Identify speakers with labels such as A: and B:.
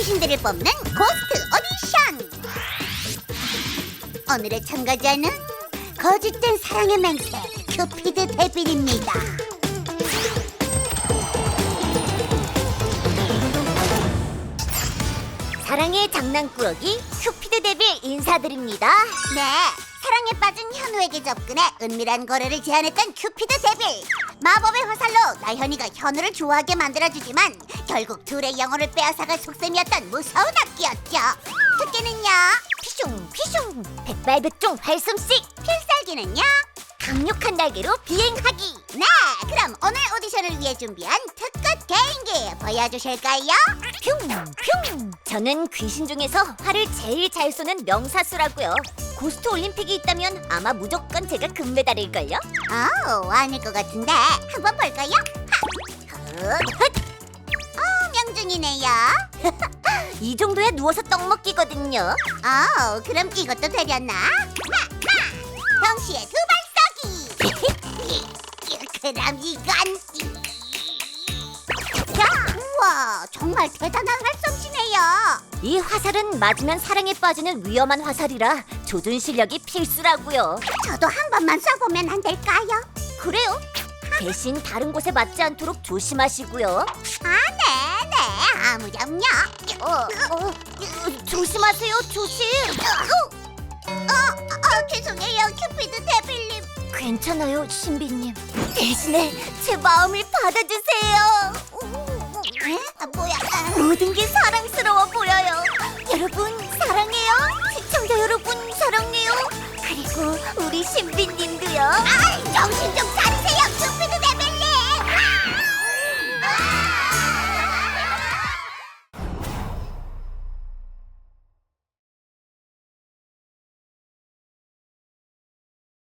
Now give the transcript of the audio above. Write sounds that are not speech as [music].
A: 귀신들을 뽑는 고스트 오디션. 오늘의 참가자는 거짓된 사랑의 맹세 큐피드 데빌입니다.
B: 사랑의 장난꾸러기 큐피드 데빌 인사드립니다.
A: 네, 사랑에 빠진 현우에게 접근해 은밀한 거래를 제안했던 큐피드 데빌. 마법의 화살로 나현이가 현우를 좋아하게 만들어주지만 결국 둘의 영혼을 빼앗아갈 속셈이었던 무서운 악기였죠. 특기는요,
B: 피숑 피숑 백발백중 활솜씨
A: 필살기는요.
B: 강력한 날개로 비행하기.
A: 네, 그럼 오늘 오디션을 위해 준비한 특급 개인기 보여주실까요?
B: 퓨 퓨 저는 귀신 중에서 활을 제일 잘 쏘는 명사수라고요. 고스트 올림픽이 있다면 아마 무조건 제가 금메달일걸요.
A: 어, 아닐 것 같은데 한번 볼까요? 하, 헛. 어, 명중이네요. [laughs]
B: 이 정도야 누워서 떡 먹기거든요.
A: 어, 그럼 이것도 되렸나? 하, 하. 동시에 두발 쏘기. [laughs] 그럼 이건 야, 우와, 정말 대단한 활솜씨네요.
B: 이 화살은 맞으면 사랑에 빠지는 위험한 화살이라 조준 실력이 필수라고요.
A: 저도 한 번만 쏴보면 안 될까요?
B: 그래요? 대신 다른 곳에 맞지 않도록 조심하시고요.
A: 아, 네, 네, 아무렴요.
B: 어, 어, 조심하세요, 조심.
A: 어, 어, 죄송해요, 큐피드 데빌님.
B: 괜찮아요, 신비님. 대신에 제 마음을 받아주세요.
A: 에? 아, 뭐야? 아,
B: 모든 게. 여러분 사랑해요. 시청자 여러분 사랑해요. 그리고 우리 신비님도요.
A: 아, 정신 좀 차려.